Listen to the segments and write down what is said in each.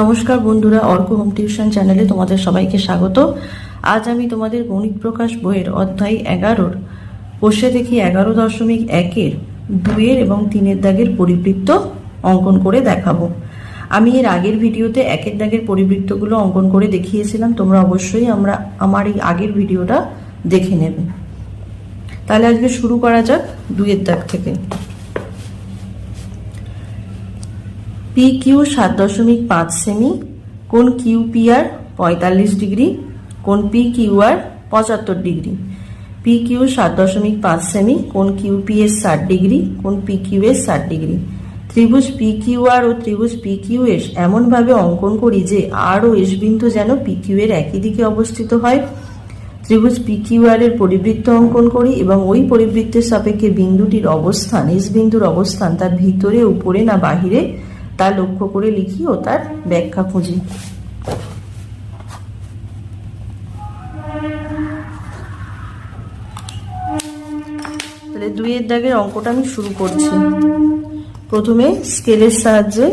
নমস্কার বন্ধুরা, Arka home tuition চ্যানেলে তোমাদের সবাইকে স্বাগত। আজ আমি তোমাদের গণিত প্রকাশ বইয়ের অধ্যায় এগারোর, বসে দেখি এগারো দশমিক একের, দুইয়ের এবং তিনের দাগের পরিবৃত্ত অঙ্কন করে দেখাবো। আমি এর আগের ভিডিওতে একের দাগের পরিবৃত্তগুলো অঙ্কন করে দেখিয়েছিলাম, তোমরা অবশ্যই আমরা, আমার এই আগের ভিডিওটা দেখে নেবে। তাহলে আজকে শুরু করা যাক দুইয়ের দাগ থেকে। পি কিউ সাত দশমিক পাঁচ সেমি, কোন কিউ পি আর পঁয়তাল্লিশ ডিগ্রি, কোন পি কিউ আর পঁচাত্তর ডিগ্রি? পি কিউ সাত দশমিক পাঁচ সেমি, কোন কিউ পি এস ষাট ডিগ্রি, কোন পি কিউ ষাট ডিগ্রি? ত্রিভুজ পি ও ত্রিভুজ পি কিউ এমনভাবে অঙ্কন করি যে আর ও এস বিন্দু যেন পি কিউ এর একই দিকে অবস্থিত হয়। ত্রিভুজ পি কিউ আর এর পরিবৃত্ত অঙ্কন করি এবং ওই পরিবৃত্তের সাপেক্ষে বিন্দুটির অবস্থান এস বিন্দুর অবস্থান তার ভিতরে, উপরে না বাহিরে তা লক্ষ্য করে লিখি ও তার ব্যাখ্যা খুঁজি। তাহলে দুইয়ের দাগের অঙ্কটা আমি শুরু করছি। প্রথমে স্কেলের সাহায্যে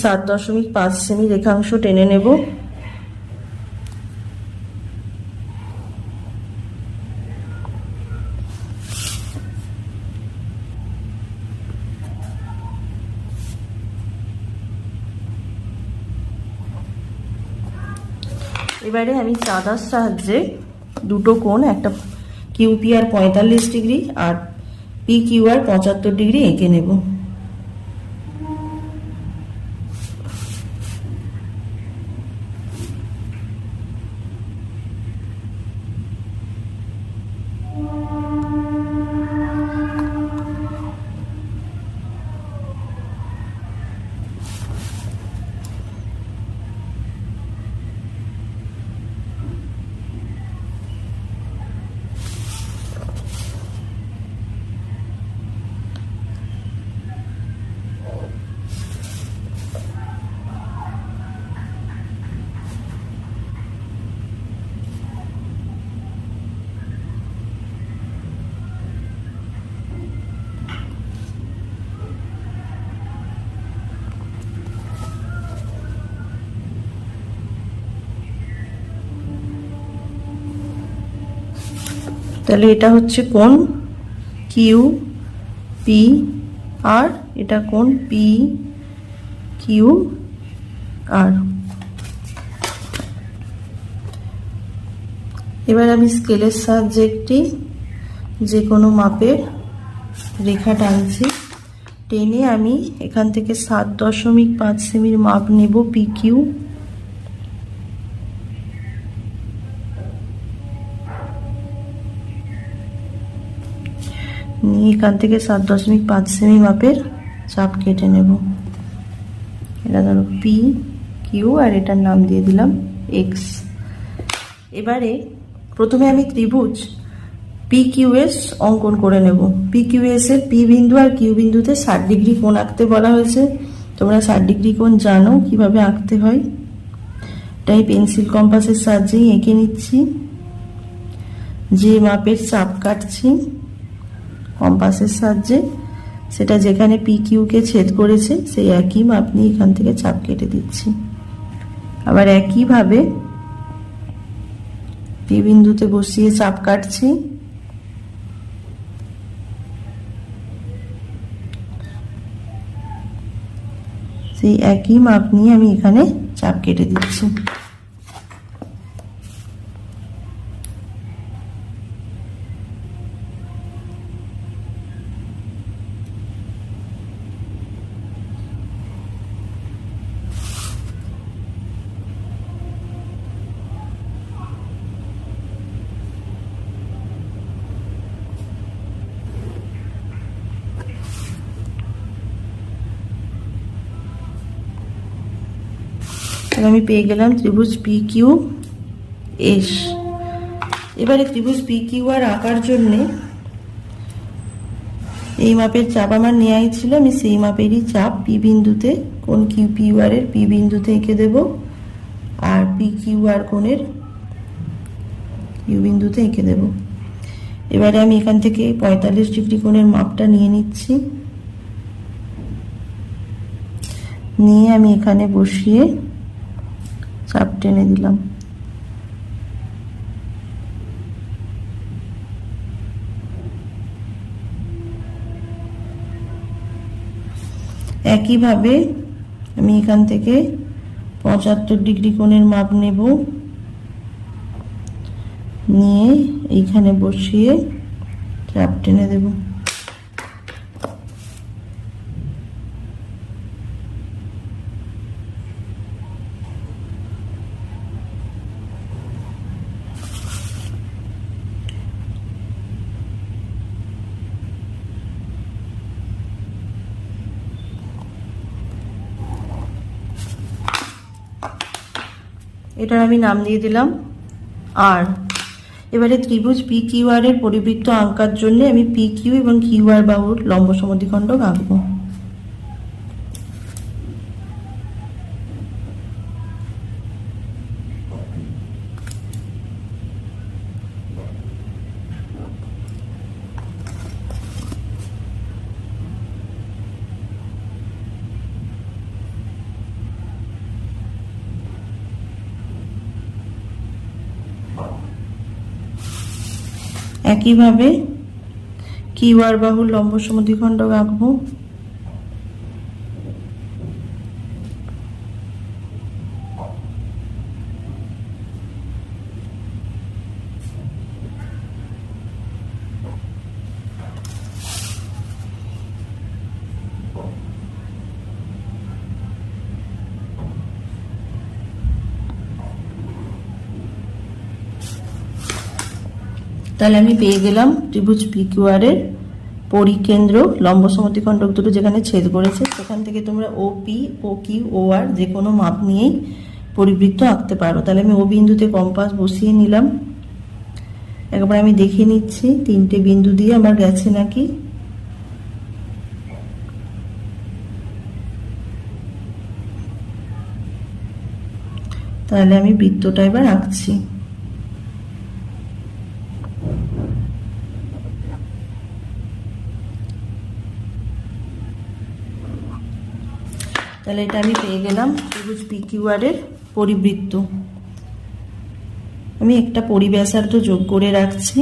সাত দশমিক পাঁচ সেমি রেখাংশ টেনে নেব। এবারে আমি চাঁদার সাহায্যে দুটো কোণ, একটা কিউপিআর পঁয়তাল্লিশ ডিগ্রি আর পি কিউ আর পঁচাত্তর ডিগ্রি এঁকে নেব। তাহলে এটা হচ্ছে কোন? কিউ পি আর এটা কোন? পি কিউ আর এবার আমি স্কেলের সাহায্যে একটি যে কোনো মাপের রেখা টানছি। টেনে আমি এখান থেকে সাত দশমিক পাঁচ সেমির মাপ নেব পি কিউ এখান থেকে সাত দশমিক পাঁচ সেমি মাপের চাপ কেটে নেব। এটা ধরো পি কিউ আর এটার নাম দিয়ে দিলাম এক্স এবারে প্রথমে আমি ত্রিভুজ পি কিউএস অঙ্কন করে নেব। পি কিউএস এর পি বিন্দু আর কিউ বিন্দুতে ষাট ডিগ্রি কোণ আঁকতে বলা হয়েছে। তোমরা ষাট ডিগ্রি কোণ জানো কীভাবে আঁকতে হয়। তাই পেন্সিল কম্পাসের সাহায্যেই এঁকে নিচ্ছি। যে মাপের চাপ কাটছি কম্পাসের সাহায্যে। সেটা যেখানে পি কিউকে ছেদ করেছে, সেই একই মাপ নিয়ে এখান থেকে চাপ কেটে দিচ্ছি। আবার একইভাবে পি বিন্দুতে বসিয়ে চাপ কাটছি। সেই একই মাপ নিয়ে আমি এখানে চাপ কেটে দিচ্ছি। তাহলে আমি পেয়ে গেলাম ত্রিভুজ পি কিউ এস। এবারে ত্রিভুজ পি কিউ আর আঁকার জন্যে এই মাপের চাপ আমার নেওয়াই ছিল, আমি সেই মাপেরই চাপ পি বিন্দুতে কোন কিউ পি আর এর পি বিন্দুতে এঁকে দেব আর পি কিউ আর কোণের ইউ বিন্দুতে এঁকে দেব। এবারে আমি এখান থেকে পঁয়তাল্লিশ ডিগ্রি কোণের মাপটা নিয়ে নিচ্ছি। নিয়ে আমি এখানে বসিয়ে চাপ টেনে দিলাম। একইভাবে আমি এখান থেকে পঁচাত্তর ডিগ্রি কোণের মাপ নেব। নিয়ে এইখানে বসিয়ে চাপ টেনে দেব। এটার আমি নাম দিয়ে দিলাম আর। এবারে ত্রিভুজ পি কিউ আর এর পরিবৃত্ত আঁকার জন্য আমি পি কিউ এবং কিউ আর বাহুর লম্ব সমদ্বিখণ্ডক আঁকবো। একইভাবে কিওয়ার বাহুর লম্ব সমদ্বিখণ্ডক আঁকবো। তাহলে আমি পেয়ে গেলাম ত্রিভুজ পি কিউ আর এর পরিকেন্দ্র, লম্ব সমদ্বিখণ্ডক দুটো যেখানে ছেদ করেছে, সেখান থেকে তোমরা ও পি ও কিউ ও আর যে কোনো মাপ নিয়েই পরিবৃত্ত আঁকতে পারো। তাহলে আমি ও বিন্দুতে কম্পাস বসিয়ে নিলাম। একবার আমি দেখে নিচ্ছি, তিনটে বিন্দু দিয়ে আমার গেছে নাকি? তাহলে আমি বৃত্তটা এবার আঁকছি। তাহলে এটা আমি পেয়ে গেলাম ত্রিভুজ পি কিউআর এর পরিবৃত্ত। আমি একটা পরিব্যাসার্ধ যোগ করে রাখছি।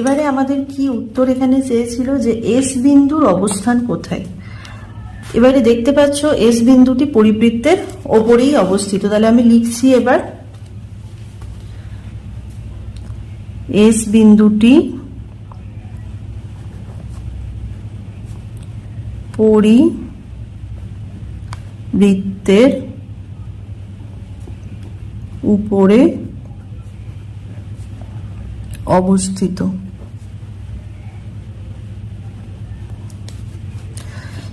এবারে আমাদের কি উত্তর এখানে চেয়েছিল যে এস বিন্দুর অবস্থান কোথায়? এবারে দেখতে পাচ্ছ এস বিন্দুটি পরিবৃত্তের ওপরেই অবস্থিত। তাহলে আমি লিখছি এবার এস বিন্দুটি পরিবৃত্তের উপরে অবস্থিত।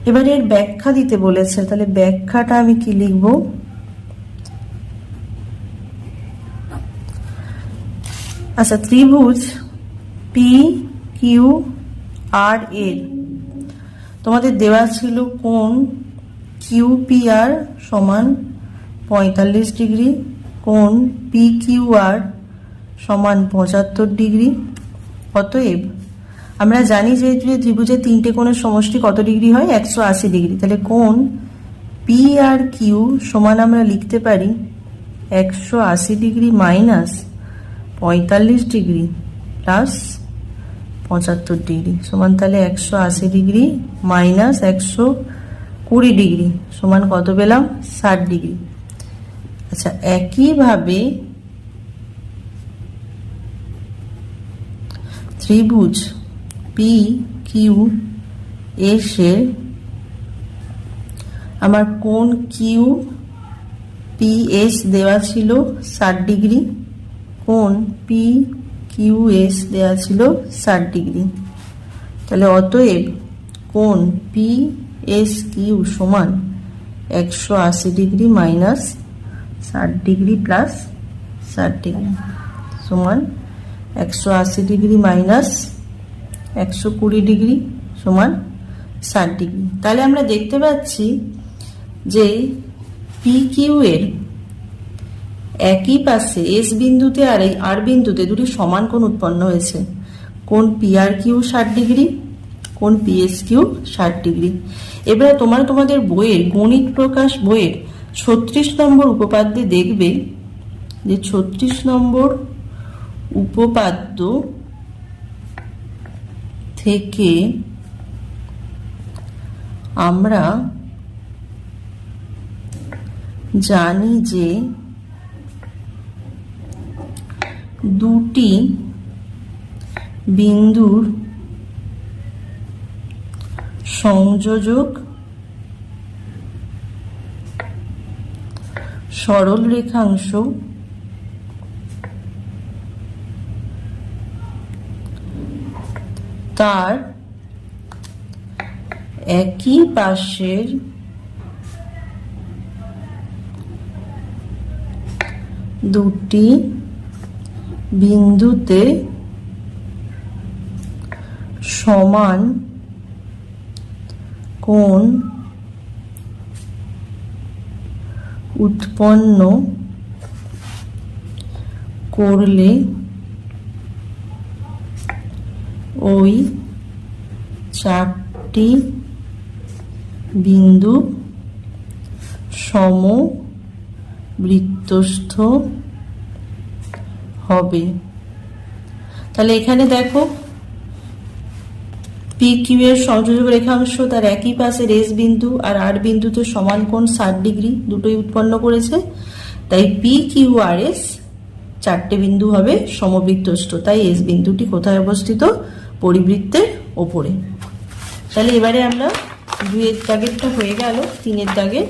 এবার এর ব্যাখ্যা দিতে বলেছে, তাহলে ব্যাখ্যাটা আমি কি লিখব? আচ্ছা ত্রিভুজ পি কিউ আর এর তোমাদের দেওয়া ছিল কোন কিউ পি আর সমান পঁয়তাল্লিশ ডিগ্রি কোন পি কিউ আর সমান পঁচাত্তর ডিগ্রি। অতএব আমরা জানি যে ত্রিভুজের তিনটে কোণের সমষ্টি কত ডিগ্রি হয়? একশো আশি ডিগ্রি। তাহলে কোন পি আর কিউ সমান আমরা লিখতে পারি একশো আশি ডিগ্রি মাইনাস পঁয়তাল্লিশ ডিগ্রি প্লাস পঁচাত্তর ডিগ্রি সমান তাহলে একশো আশি ডিগ্রি মাইনাস একশো কুড়ি ডিগ্রি সমান কত পেলাম? ষাট ডিগ্রি আচ্ছা একইভাবে ত্রিভুজ পি কিউ এসে আমার কোন কিউ পি এস দেওয়া ছিল ষাট ডিগ্রি কোন পি কিউ এস দেওয়া ছিল ষাট ডিগ্রি। তাহলে অতএব কোন পি এস কিউ সমান একশো আশি ডিগ্রি মাইনাস ষাট ডিগ্রি প্লাস ষাট ডিগ্রি সমান একশো আশি ডিগ্রি মাইনাস একশো কুড়ি ডিগ্রি সমান ষাট ডিগ্রি। তাহলে আমরা দেখতে পাচ্ছি যে পি কিউ এর একই পাশে এস বিন্দুতে আর এই আর বিন্দুতে দুটি সমান কোণ উৎপন্ন হয়েছে। কোন পি আর কিউ ষাট ডিগ্রি কোন পিএস কিউ ষাট ডিগ্রি। এবার তোমরা তোমাদের বইয়ের গণিত প্রকাশ বইয়ের ছত্রিশ নম্বর উপপাদ্যে দেখবে যে ছত্রিশ নম্বর উপপাদ্য থেকে আমরা জানি যে দুটি বিন্দুর সংযোজক সরল রেখাংশ তার একই পাশের দুটি বিন্দুতে সমান কোণ উৎপন্ন করলে ওই চারটি বিন্দু সম বৃত্তস্থ হবে। তাহলে এখানে দেখো পি কিউ এর সংযোজক রেখাংশ তার একই পাশের এস বিন্দু আর আর বিন্দুতে সমান কোণ ষাট ডিগ্রি, দুটোই উৎপন্ন করেছে। তাই পি কিউ আর এস চারটে বিন্দু হবে সমবৃত্তস্থ। তাই এস বিন্দুটি কোথায় অবস্থিত? পরিবৃত্তের ওপরে। তাহলে এবারে আমরা দুইয়ের দাগেরটা হয়ে গেল, তিনের দাগের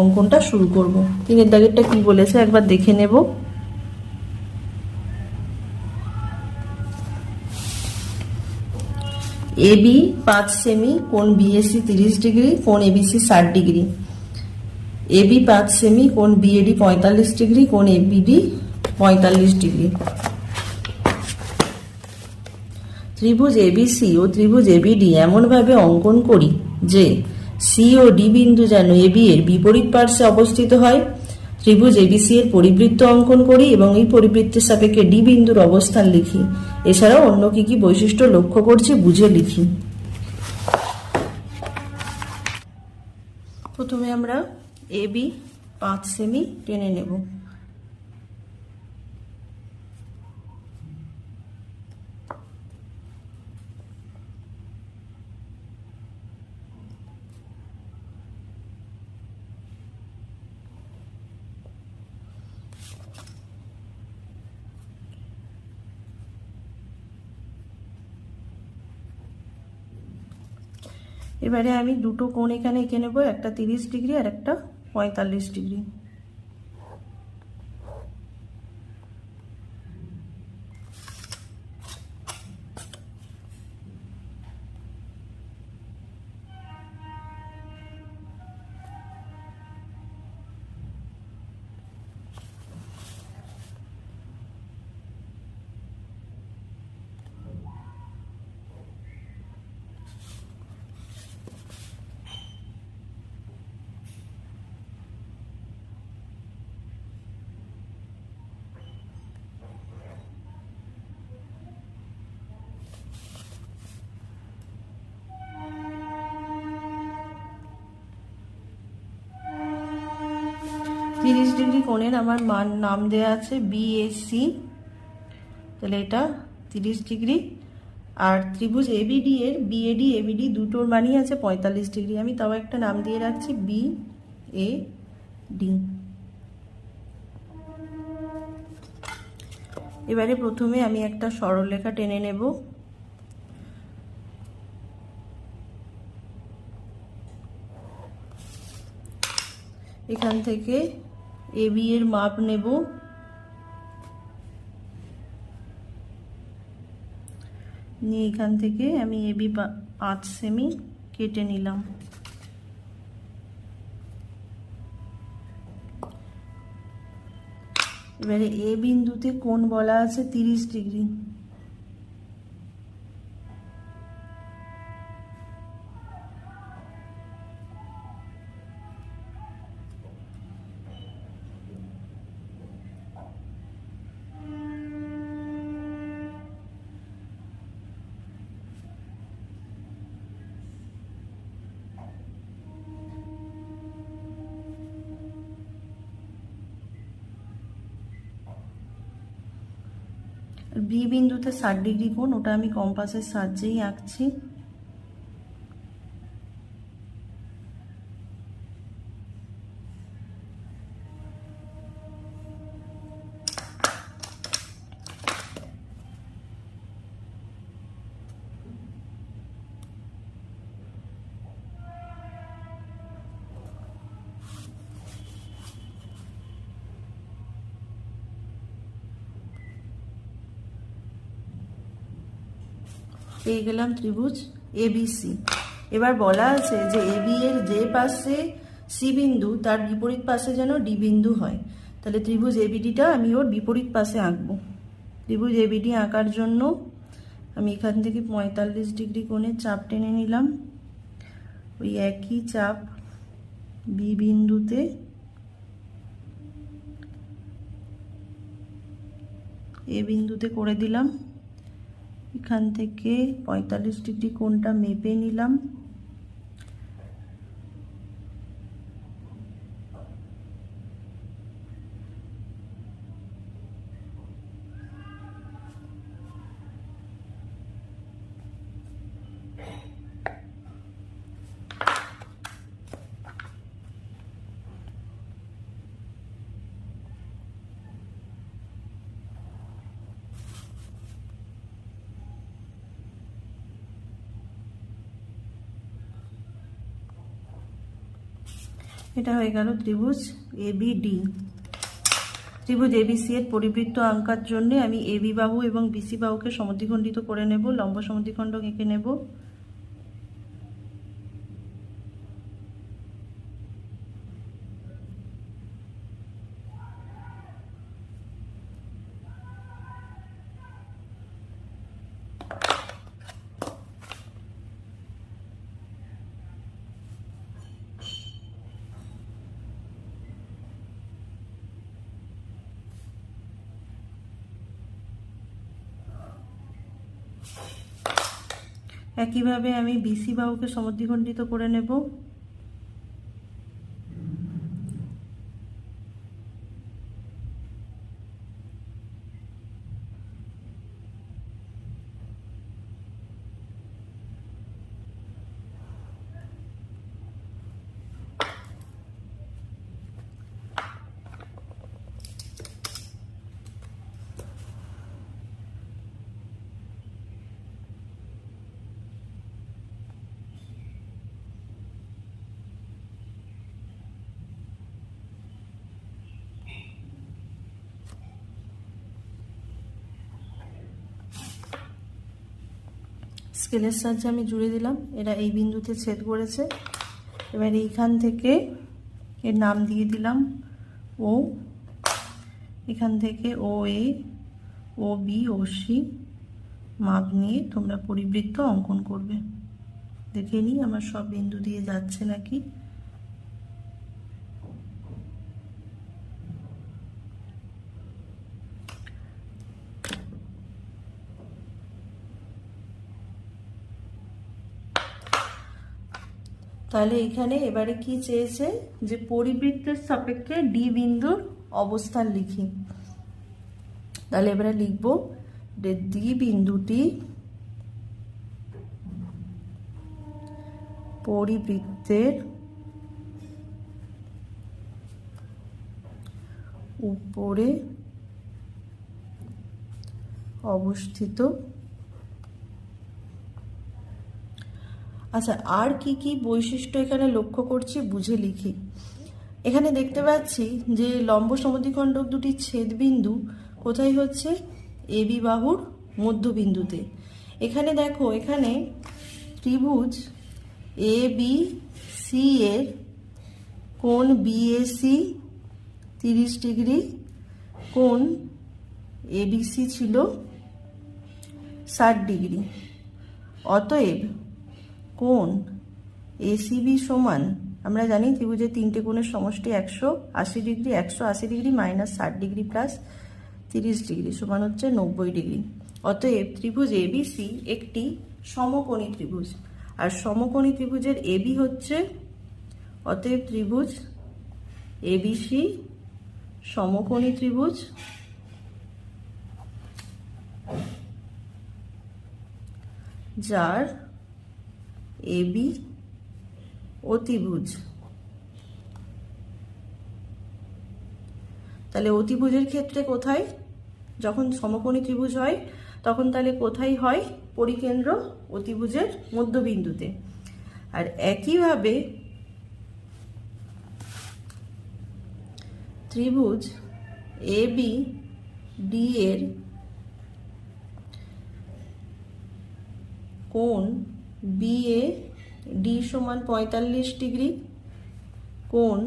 অঙ্কনটা শুরু করব। তিনের দাগেরটা কি বলেছে? একবার দেখে নেব। এবি পাঁচ সেমি কোন বিএসসি তিরিশ ডিগ্রি কোন এবিসি ষাট ডিগ্রি। এবি পাঁচ সেমি কোন বিএডি পঁয়তাল্লিশ ডিগ্রি কোন এবিডি পঁয়তাল্লিশ ডিগ্রি। ত্রিভুজ এবিসি ও ত্রিভুজ এবিডি এমনভাবে অঙ্কন করি যে সি ও ডি বিন্দু যেন এবি এর বিপরীত পার্শ্বে অবস্থিত হয়। ত্রিভুজ এবিসি এর পরিবৃত্ত অঙ্কন করি এবং এই পরিবৃত্তের সাপেক্ষে ডি বিন্দুর অবস্থান লিখি। এছাড়াও অন্য কি কি বৈশিষ্ট্য লক্ষ্য করছি বুঝে লিখি। প্রথমে আমরা এবি পাঁচ সেমি টেনে নেব। এবারে আমি দুটো কোণ এখানে এঁকে নেব একটা তিরিশ ডিগ্রি আর একটা পঁয়তাল্লিশ ডিগ্রি। তিরিশ ডিগ্রি কোণের আমার মান নাম দেওয়া আছে বিএসি তাহলে এটা তিরিশ ডিগ্রি। আর ত্রিভুজ এবিডি এর বিএডি এবিডি দুটোর মানই আছে পঁয়তাল্লিশ ডিগ্রি। আমি তাও একটা নাম দিয়ে রাখছি বি এ ডি এবারে প্রথমে আমি একটা সরলরেখা টেনে নেব। এখান থেকে এবি এর মাপ নেব। নিয়ে এখান থেকে আমি এবি পাঁচ সেমি কেটে নিলাম। এবারে এ বিন্দুতে কোণ বলা আছে তিরিশ ডিগ্রি। বি বিন্দুতে ষাট ডিগ্রি কোণ ওটা আমি কম্পাসের সাহায্যেই আঁকছি। পেয়ে গেলাম ত্রিভুজ এবিসি এবার বলা আছে যে এবি এর যে পাশে সি বিন্দু, তার বিপরীত পাশে যেন ডি বিন্দু হয়। তাহলে ত্রিভুজ এবিডিটা আমি ওর বিপরীত পাশে আঁকবো। ত্রিভুজ এবিডি আঁকার জন্য আমি এখান থেকে পঁয়তাল্লিশ ডিগ্রি কোণে চাপ টেনে নিলাম। ওই একই চাপ বি বিন্দুতে এ বিন্দুতে করে দিলাম। এখান থেকে পঁয়তাল্লিশ ডিগ্রি কোণটা মেপে নিলাম। এটা হয়ে গেল ত্রিভুজ এবিডি ত্রিভুজ এবিসি এর পরিবৃত্ত আঁকার জন্য আমি এবি বাহু এবং বিসি বাহুকে সমদ্বিখণ্ডিত করে নেব, লম্ব সমদ্বিখণ্ড এঁকে নেব। একইভাবে আমি বিসি বাহুকে সমদ্বিখণ্ডিত করে নেব। স্কেলের সাহায্যে আমি জুড়ে দিলাম। এরা এই বিন্দুতে ছেদ করেছে। এবার এইখান থেকে এর নাম দিয়ে দিলাম ও। এখান থেকে ও, এ, ও, বি, ও, সি মাপ নিয়ে তোমরা পরিবৃত্ত অঙ্কন করবে। দেখে নিই আমার সব বিন্দু দিয়ে যাচ্ছে নাকি। তাহলে এখানে এবারে কি চেয়েছে? যে পরিবৃত্তের সাপেক্ষে ডি বিন্দুর অবস্থান লিখি। তাহলে এবারে লিখব ডি বিন্দুটি পরিবৃত্তের উপরে অবস্থিত আচ্ছা আর কি কি বৈশিষ্ট্য এখানে লক্ষ্য করছি বুঝে লিখি। এখানে দেখতে পাচ্ছি যে লম্ব সমদ্বিখণ্ডক দুটি ছেদবিন্দু কোথায় হচ্ছে? এবি বাহুর মধ্যবিন্দুতে। এখানে দেখো, এখানে ত্রিভুজ এ বি সি এর কোণ বিএসি তিরিশ ডিগ্রি, কোণ এবিসি ছিল ষাট ডিগ্রি। অতএব কোণ এসিবি সমান, আমরা জানি ত্রিভুজের তিনটে কোণের সমষ্টি একশো আশি ডিগ্রি, একশো আশি ডিগ্রি মাইনাস ষাট ডিগ্রি প্লাস তিরিশ ডিগ্রি সমান হচ্ছে নব্বই ডিগ্রি। অতএব ত্রিভুজ এবিসি একটি সমকোণী ত্রিভুজ। আর সমকোণী ত্রিভুজের এবি হচ্ছে, অতএব ত্রিভুজ এবিসি সমকোণী ত্রিভুজ যার এবি অতিভুজ তাহলে অতিভুজের ক্ষেত্রে কোথায়? যখন সমকোণী ত্রিভুজ হয়, তখন তাহলে কোথায় হয়? পরিকেন্দ্র অতিভুজের মধ্যবিন্দুতে। আর একইভাবে ত্রিভুজ এ বি ডি এর কোণ বি এ ডি সমান পঁয়তাল্লিশ ডিগ্রি কোণ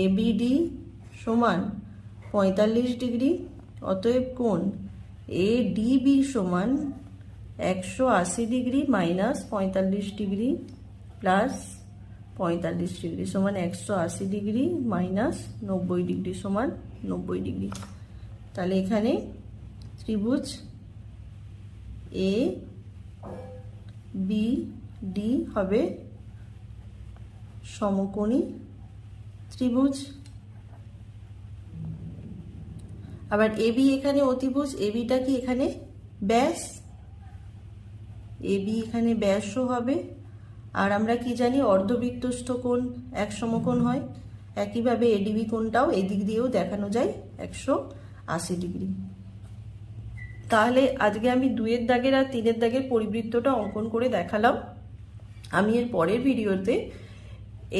এ বি ডি সমান পঁয়তাল্লিশ ডিগ্রি অতএব কোণ এ ডি বি সমান একশো আশি ডিগ্রি মাইনাস পঁয়তাল্লিশ ডিগ্রি প্লাস পঁয়তাল্লিশ ডিগ্রি সমান একশো আশি ডিগ্রি মাইনাস নব্বই ডিগ্রি সমান নব্বই ডিগ্রি। তাহলে এখানে ত্রিভুজ এ বি ডি হবে সমকোণী ত্রিভুজ। আবার এবি এখানে অতিভুজ এবিটা কি এখানে ব্যাস? এবি এখানে ব্যাসও হবে। আর আমরা কি জানি, অর্ধবৃত্তস্থ কোণ এক সমকোণ হয়। একইভাবে এডিবি কোণটাও এদিক দিয়েও দেখানো যায় একশো আশি ডিগ্রি। তাহলে আজকে আমি দুয়ের দাগের আর তিনের দাগের পরিবৃত্তটা অঙ্কন করে দেখালাম। আমি এর পরের ভিডিওতে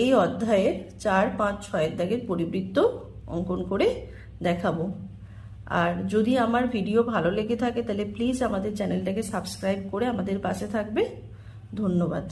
এই অধ্যায়ের চার, পাঁচ, ছয়ের দাগের পরিবৃত্ত অঙ্কন করে দেখাবো। আর যদি আমার ভিডিও ভালো লেগে থাকে, তাহলে প্লিজ আমাদের চ্যানেলটাকে সাবস্ক্রাইব করে আমাদের পাশে থাকবে। ধন্যবাদ।